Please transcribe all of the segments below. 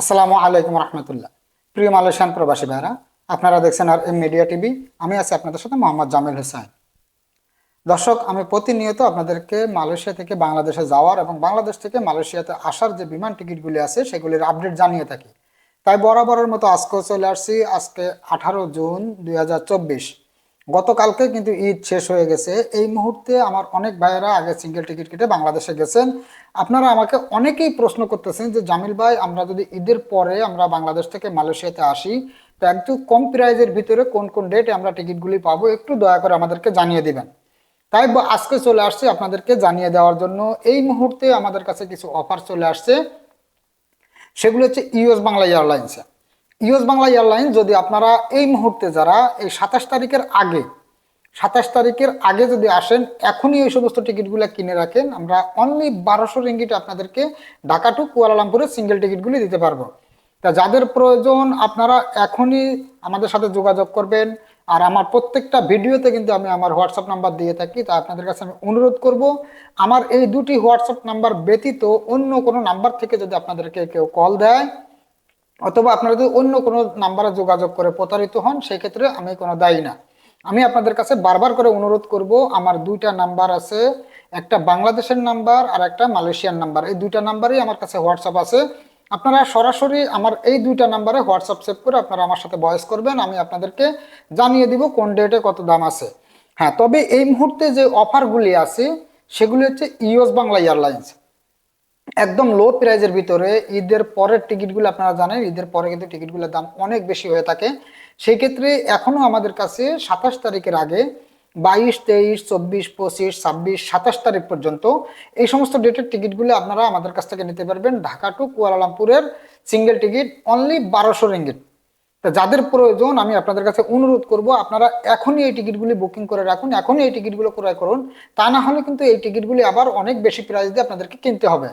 আসসালামু আলাইকুম রহমতুল্লাহ। প্রিয় মালয়েশিয়ান প্রবাসী ভাইরা, আপনারা দেখছেন আর এম মিডিয়া টিভি। আমি আছি আপনাদের সাথে মোহাম্মদ জামিল হোসেন। দর্শক, আমি প্রতিনিয়ত আপনাদেরকে মালয়েশিয়া থেকে বাংলাদেশে যাওয়ার এবং বাংলাদেশ থেকে মালয়েশিয়াতে আসার যে বিমান টিকিটগুলি আছে, সেগুলির আপডেট জানিয়ে থাকি। তাই বরাবরের মতো আজকেও চলে আসছি। আজকে আঠারো জুন দুই হাজার চব্বিশ। গতকালকে কিন্তু ঈদ শেষ হয়ে গেছে। এই মুহূর্তে আমার অনেক ভাইয়েরা আগে সিঙ্গেল টিকিট কেটে বাংলাদেশে গেছেন। আপনারা আমাকে অনেকেই প্রশ্ন করতেছেন যে, জামিল ভাই, আমরা যদি ঈদের পরে আমরা বাংলাদেশ থেকে মালয়েশিয়াতে আসি, তো একটু কম প্রাইজের ভিতরে কোন কোন ডেটে আমরা টিকিটগুলি পাবো? একটু দয়া করে আমাদেরকে জানিয়ে দিবেন। তাই আজকে চলে আসছি আপনাদেরকে জানিয়ে দেওয়ার জন্য। এই মুহূর্তে আমাদের কাছে কিছু অফার চলে আসছে। সেগুলো হচ্ছে ইউএস বাংলা এয়ারলাইন্সে ইউএস বাংলা এয়ারলাইন যদি আপনারা এই মুহূর্তে যারা এই সাতাশ তারিখের আগে, সাতাশ তারিখের আগে যদি আসেন, এখনই এই সমস্ত টিকিটগুলো কিনে রাখেন। আমরা অনলি বারোশো রিঙ্গিট আপনাদেরকে ঢাকা টু কুয়ালালামপুরের সিঙ্গেল টিকিটগুলি দিতে পারব। তা যাদের প্রয়োজন, আপনারা এখনই আমাদের সাথে যোগাযোগ করবেন। আর আমার প্রত্যেকটা ভিডিওতে কিন্তু আমি আমার হোয়াটসঅ্যাপ নাম্বার দিয়ে থাকি, তা আপনাদের কাছে আমি অনুরোধ করব। আমার এই দুটি হোয়াটসঅ্যাপ নাম্বার ব্যতীত অন্য কোনো নাম্বার থেকে যদি আপনাদেরকে কেউ কল দেয় অথবা আপনারা যদি অন্য কোনো নাম্বারে যোগাযোগ করে প্রতারিত হন সেই ক্ষেত্রে আমি কোনো দায়ী না। আমি আপনাদের কাছে বারবার করে অনুরোধ করব, আমার দুইটা নাম্বার আছে, একটা বাংলাদেশের নাম্বার আর একটা মালয়েশিয়ান নাম্বার। এই দুইটা নাম্বারই আমার কাছে হোয়াটসঅ্যাপ আছে। আপনারা সরাসরি আমার এই দুইটা নাম্বারে হোয়াটসঅ্যাপ সেভ করে আপনারা আমার সাথে ভয়েস করবেন, আমি আপনাদেরকে জানিয়ে দিব কোন ডেটে কত দাম আছে। হ্যাঁ তবে এই মুহূর্তে যে অফারগুলি আছে, সেগুলি হচ্ছে ইউএস বাংলা এয়ারলাইন্স। একদম লো প্রাইজের ভিতরে ঈদের পরের টিকিটগুলো আপনারা জানেন, ঈদের পরে কিন্তু টিকিটগুলোর দাম অনেক বেশি হয়ে থাকে। সেই ক্ষেত্রে এখনও আমাদের কাছে সাতাশ তারিখের আগে বাইশ, তেইশ, চব্বিশ, পঁচিশ, ছাব্বিশ, সাতাশ তারিখ পর্যন্ত এই সমস্ত ডেটের টিকিটগুলো আপনারা আমাদের কাছ থেকে নিতে পারবেন ঢাকা টু কুয়ালালামপুরের সিঙ্গেল টিকিট অনলি বারোশো রিঙ্গিট তা যাদের প্রয়োজন, আমি আপনাদের কাছে অনুরোধ করব, আপনারা এখনই এই টিকিটগুলি বুকিং করে রাখুন, এখনই এই টিকিটগুলো ক্রয় করুন। তা না হলে কিন্তু এই টিকিটগুলি আবার অনেক বেশি প্রাইস দিয়ে আপনাদেরকে কিনতে হবে।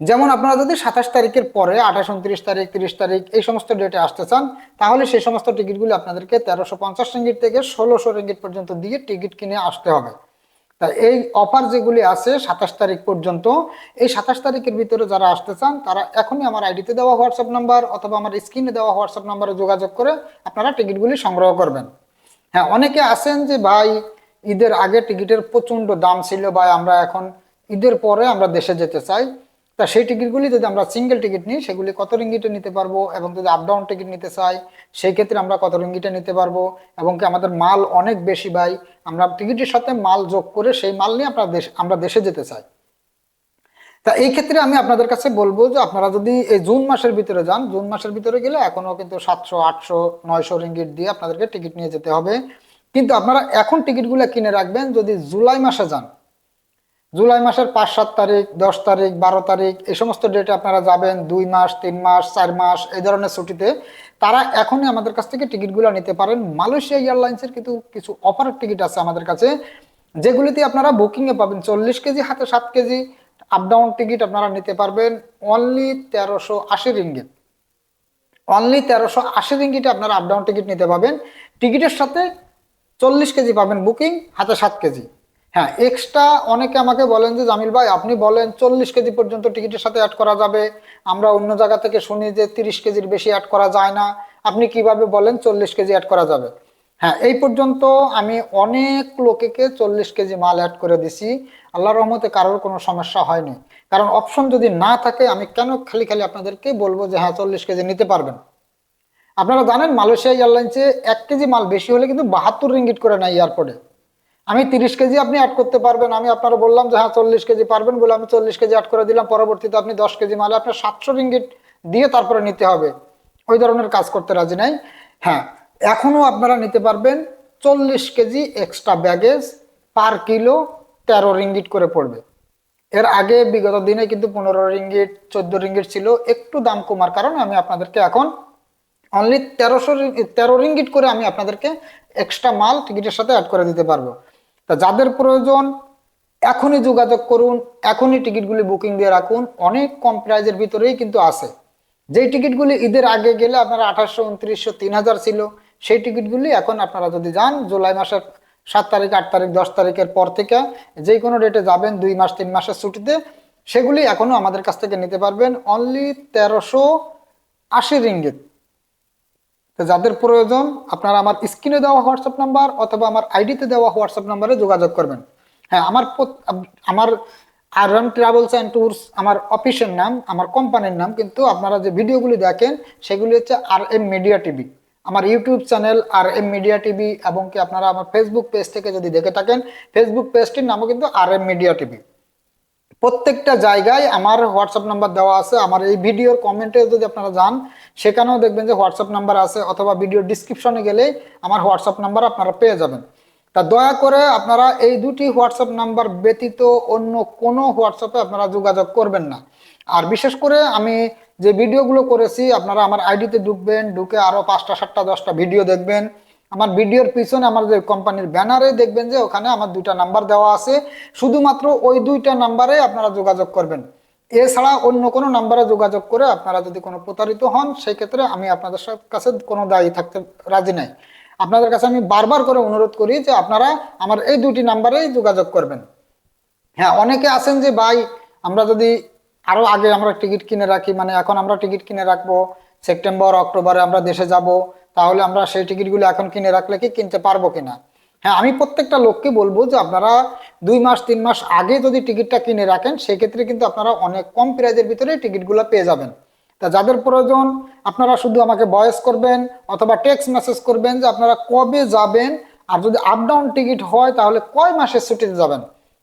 যেমন আপনারা যদি সাতাশ তারিখের পরে, আঠাশ, উনত্রিশ তারিখ, তিরিশ তারিখ এই সমস্ত ডেটে আসতে চান, তাহলে সেই সমস্ত টিকিটগুলি আপনাদেরকে তেরোশো পঞ্চাশ রিঙ্গিট থেকে ষোলোশো রিঙ্গিট পর্যন্ত দিয়ে টিকিট কিনে আসতে হবে। তা এই অফার যেগুলি আছে সাতাশ তারিখ পর্যন্ত, এই সাতাশ তারিখের ভিতরে যারা আসতে চান, তারা এখনই আমার আইডিতে দেওয়া হোয়াটসঅ্যাপ নাম্বার অথবা আমার স্ক্রিনে দেওয়া হোয়াটসঅ্যাপ নাম্বারে যোগাযোগ করে আপনারা টিকিটগুলি সংগ্রহ করবেন। হ্যাঁ অনেকে আছেন যে, ভাই, ঈদের আগে টিকিটের প্রচণ্ড দাম ছিল বা আমরা এখন ঈদের পরে আমরা দেশে যেতে চাই। তা সেই টিকিটগুলি যদি আমরা সিঙ্গেল টিকিট নিই, সেগুলি কত রিঙ্গিটে নিতে পারব এবং যদি আপ ডাউন টিকিট নিতে চাই, সেই ক্ষেত্রে আমরা কত রিঙ্গিটে নিতে পারব এবং কি আমাদের মাল অনেক বেশি ভাই। আমরা টিকিটের সাথে মাল যোগ করে সেই মাল নিয়ে আমরা দেশ, আমরা দেশে যেতে চাই। তা এই ক্ষেত্রে আমি আপনাদের কাছে বলব যে আপনারা যদি এই জুন মাসের ভিতরে যান, জুন মাসের ভিতরে গেলে এখনও কিন্তু সাতশো, আটশো, নয়শো রিঙ্গিট দিয়ে আপনাদেরকে টিকিট নিয়ে যেতে হবে। কিন্তু আপনারা এখন টিকিটগুলো কিনে রাখবেন যদি জুলাই মাসে যান। জুলাই মাসের পাঁচ, সাত তারিখ, দশ তারিখ, বারো তারিখ, এই সমস্ত ডেটে আপনারা যাবেন, দুই মাস, তিন মাস, চার মাস, এই ধরনের ছুটিতে। তারা এখনই আমাদের কাছ থেকে টিকিটগুলো নিতে পারেন। মালয়েশিয়া এয়ারলাইন্সের কিন্তু কিছু অফারের টিকিট আছে আমাদের কাছে, যেগুলিতে আপনারা বুকিংয়ে পাবেন। চল্লিশ কেজি হাতে সাত কেজি আপ ডাউন টিকিট আপনারা নিতে পারবেন। অনলি তেরোশো আশি রিঙ্গিত অনলি তেরোশো আশি রিঙ্গিটে আপনারা আপ ডাউন টিকিট নিতে পাবেন। টিকিটের সাথে চল্লিশ কেজি পাবেন বুকিং হাতে সাত কেজি। হ্যাঁ এক্সট্রা অনেকে আমাকে বলেন যে, জামিল ভাই, আপনি বলেন চল্লিশ কেজি পর্যন্ত টিকিটের সাথে অ্যাড করা যাবে। আমরা অন্য জায়গা থেকে শুনি যে, তিরিশ কেজির বেশি অ্যাড করা যায় না। আপনি কীভাবে বলেন চল্লিশ কেজি অ্যাড করা যাবে? হ্যাঁ এই পর্যন্ত আমি অনেক লোকেকে চল্লিশ কেজি মাল অ্যাড করে দিছি। আল্লাহ রহমতে কারোর কোনো সমস্যা হয়নি। কারণ অপশন যদি না থাকে, আমি কেন খালি খালি আপনাদেরকে বলব যে হ্যাঁ চল্লিশ কেজি নিতে পারবেন? আপনারা জানেন, মালয়েশিয়া এয়ারলাইন্সে এক কেজি মাল বেশি হলে কিন্তু বাহাত্তর রিঙ্গিট করে নেয় এয়ারপোর্টে। আমি তিরিশ কেজি আপনি অ্যাড করতে পারবেন। আমি আপনারা বললাম যে হ্যাঁ চল্লিশ কেজি পারবেন বলে আমি চল্লিশ কেজি অ্যাড করে দিলাম। পরবর্তীতে আপনি দশ কেজি মালে আপনার সাতশো রিঙ্গিট দিয়ে তারপরে নিতে হবে। ওই ধরনের কাজ করতে রাজি নাই। হ্যাঁ এখনও আপনারা নিতে পারবেন চল্লিশ KG extra baggage per kilo তেরো রিঙ্গিট করে পড়বে। এর আগে বিগত দিনে কিন্তু পনেরো রিঙ্গিট চোদ্দ রিঙ্গিট ছিল। একটু দাম কমার কারণে আমি আপনাদেরকে এখন অনলি তেরোশো তেরো রিঙ্গিট করে আমি আপনাদেরকে এক্সট্রা মাল টিকিটের সাথে অ্যাড করে দিতে পারব। তা যাদের প্রয়োজন, এখনই যোগাযোগ করুন, এখনই টিকিটগুলি বুকিং দিয়ে রাখুন। অনেক কম প্রাইজের ভিতরেই কিন্তু আছে যেই টিকিটগুলি ঈদের আগে গেলে আপনারা আঠাশশো উনত্রিশশো, তিন হাজার ছিল, সেই টিকিটগুলি এখন আপনারা যদি যান, জুলাই মাসের সাত তারিখ, আট তারিখ, দশ তারিখের পর থেকে যে কোনো ডেটে যাবেন, দুই মাস, তিন মাসের ছুটিতে, সেগুলি এখনও আমাদের কাছ থেকে নিতে পারবেন। অনলি তেরোশো আশি রিঙ্গিত যাদের প্রয়োজন আপনারা আমার স্ক্রিনে দেওয়া হোয়াটসঅ্যাপ নাম্বার অথবা আমার আইডিতে দেওয়া হোয়াটসঅ্যাপ নাম্বারে যোগাযোগ করবেন। হ্যাঁ আমার আমার আরএম ট্রাভেলস অ্যান্ড ট্যুরস আমার অফিসের নাম, আমার কোম্পানির নাম, কিন্তু আপনারা যে ভিডিওগুলি দেখেন সেগুলি হচ্ছে আর এম মিডিয়া টিভি। আমার YouTube channel R M media TV এবং কি আপনারা আমার ফেসবুক পেজ থেকে যদি দেখে থাকেন, ফেসবুক পেজটির নামও কিন্তু আর এম মিডিয়া টিভি। প্রত্যেকটা জায়গায় আমার হোয়াটসঅ্যাপ নাম্বার দেওয়া আছে। আমার এই ভিডিওর কমেন্টে যদি আপনারা যান সেখানেও দেখবেন যে হোয়াটসঅ্যাপ নাম্বার আছে অথবা ভিডিও ডিসক্রিপশনে গেলে আমার হোয়াটসঅ্যাপ নাম্বার আপনারা পেয়ে যাবেন। তা দয়া করে আপনারা এই দুটি হোয়াটসঅ্যাপ নাম্বার ব্যতীত অন্য কোনো হোয়াটসঅ্যাপে আপনারা যোগাযোগ করবেন না। আর বিশেষ করে আমি যে ভিডিওগুলো করেছি, আপনারা আমার আইডিতে ঢুকবেন, ঢুকে আরও পাঁচটা, সাতটা, দশটা ভিডিও দেখবেন। আমার ভিডিওর পিছনে আমার যে কোম্পানির ব্যানারে দেখবেন যে ওখানে আমার দুইটা নাম্বার দেওয়া আছে। শুধুমাত্র ওই দুইটা নাম্বারে আপনারা যোগাযোগ করবেন। এছাড়া অন্য কোনো নাম্বারে যোগাযোগ করে আপনারা যদি কোনো প্রতারিত হন সেই ক্ষেত্রে আমি আপনাদের কাছে কোনো দায়ী থাকতে রাজি নাই। আপনাদের কাছে আমি বারবার করে অনুরোধ করি যে আপনারা আমার এই দুটি নাম্বারেই যোগাযোগ করবেন। হ্যাঁ অনেকে আছেন যে, ভাই, আমরা যদি আরও আগে আমরা টিকিট কিনে রাখি মানে এখন আমরা টিকিট কিনে রাখব, সেপ্টেম্বর, অক্টোবরে আমরা দেশে যাব, তাহলে আমরা সেই টিকিটগুলো এখন কিনে রাখলে কি কিনতে পারব কিনা? হ্যাঁ আমি প্রত্যেকটা লোককে বলব যে আপনারা দুই মাস, তিন মাস আগে যদি টিকিটটা কিনে রাখেন, সেক্ষেত্রে কিন্তু আপনারা অনেক কম প্রাইজের ভিতরে টিকিটগুলো পেয়ে যাবেন। তা যাদের প্রয়োজন, আপনারা শুধু আমাকে ভয়েস করবেন অথবা টেক্সট মেসেজ করবেন যে আপনারা কবে যাবেন, আর যদি আপ ডাউন টিকিট হয়, তাহলে কয় মাসের ছুটিতে যাবেন?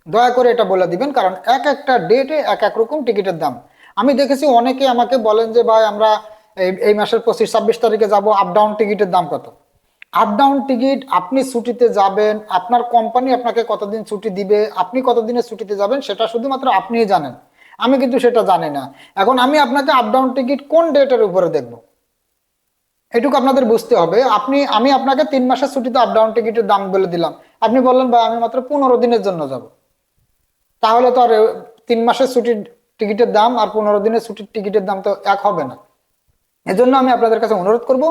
দয়া করে এটা বলে দিবেন, কারণ এক একটা ডেটে এক এক রকম টিকিটের দাম। আমি দেখেছি অনেকে আমাকে বলেন যে, ভাই, আমরা এই মাসের পঁচিশ, ছাব্বিশ তারিখে যাব আপ ডাউন টিকিটের দাম কত? আপ ডাউন টিকিট আপনি ছুটিতে যাবেন, আপনার কোম্পানি আপনাকে কতদিন ছুটি দিবে, আপনি কতদিনের ছুটিতে যাবেন, সেটা শুধুমাত্র আপনিই জানেন। আমি কিন্তু সেটা জানি না। এখন আমি আপনাকে আপ ডাউন টিকিট কোন ডেটের উপরে দেখব? এটুকু আপনাদের বুঝতে হবে। আপনি, আমি আপনাকে তিন মাসের ছুটিতে আপ ডাউন টিকিটের দাম বলে দিলাম। আপনি বললেন, ভাই, আমি মাত্র পনেরো দিনের জন্য যাব। তাহলে তো আর তিন মাসের ছুটির টিকিটের দাম আর পনেরো দিনের ছুটির টিকিটের দাম তো এক হবে না। এজন্য আমি আপনাদের কাছে অনুরোধ করব,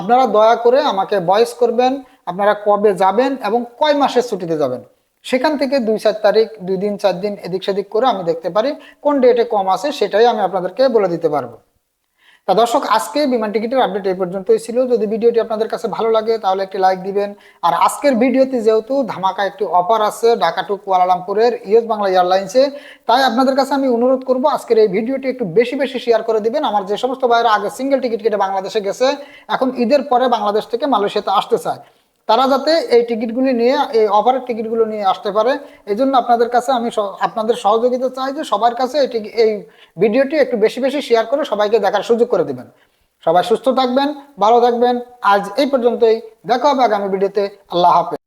আপনারা দয়া করে আমাকে ভয়েস করবেন, আপনারা কবে যাবেন এবং কয় মাসের ছুটিতে যাবেন। সেখান থেকে দুই চার তারিখ, দুই দিন, চার দিন এদিক সেদিক করে আমি দেখতে পারি, কোন ডেটে কম আছে সেটাই আমি আপনাদেরকে বলে দিতে পারব। তা দর্শক, আজকে বিমান টিকিটের আপডেট এই পর্যন্তই ছিল। যদি ভিডিওটি আপনাদের কাছে ভালো লাগে, তাহলে একটি লাইক দিবেন। আর আজকের ভিডিওতে যেহেতু ধামাকা একটি অফার আছে ঢাকা টু কুয়ালালামপুরের ইয়েস বাংলা এয়ারলাইন্সে, তাই আপনাদের কাছে আমি অনুরোধ করব আজকের এই ভিডিওটি একটু বেশি বেশি শেয়ার করে দিবেন। আমার যে সমস্ত ভাইয়েরা আগে সিঙ্গেল টিকিট কেটে বাংলাদেশে গেছে, এখন ঈদের পরে বাংলাদেশ থেকে মালয়েশিয়াতে আসতে চায়। তারা যাতে এই টিকিটগুলি নিয়ে, এই অফারের টিকিটগুলো নিয়ে আসতে পারে এই জন্য আপনাদের কাছে আমি আপনাদের সহযোগিতা চাই যে সবার কাছে এই এই ভিডিওটি একটু বেশি বেশি শেয়ার করে সবাইকে দেখার সুযোগ করে দেবেন। সবাই সুস্থ থাকবেন, ভালো থাকবেন। আজ এই পর্যন্তই। দেখা হবে আগামী ভিডিওতে আল্লাহ হাফেজ।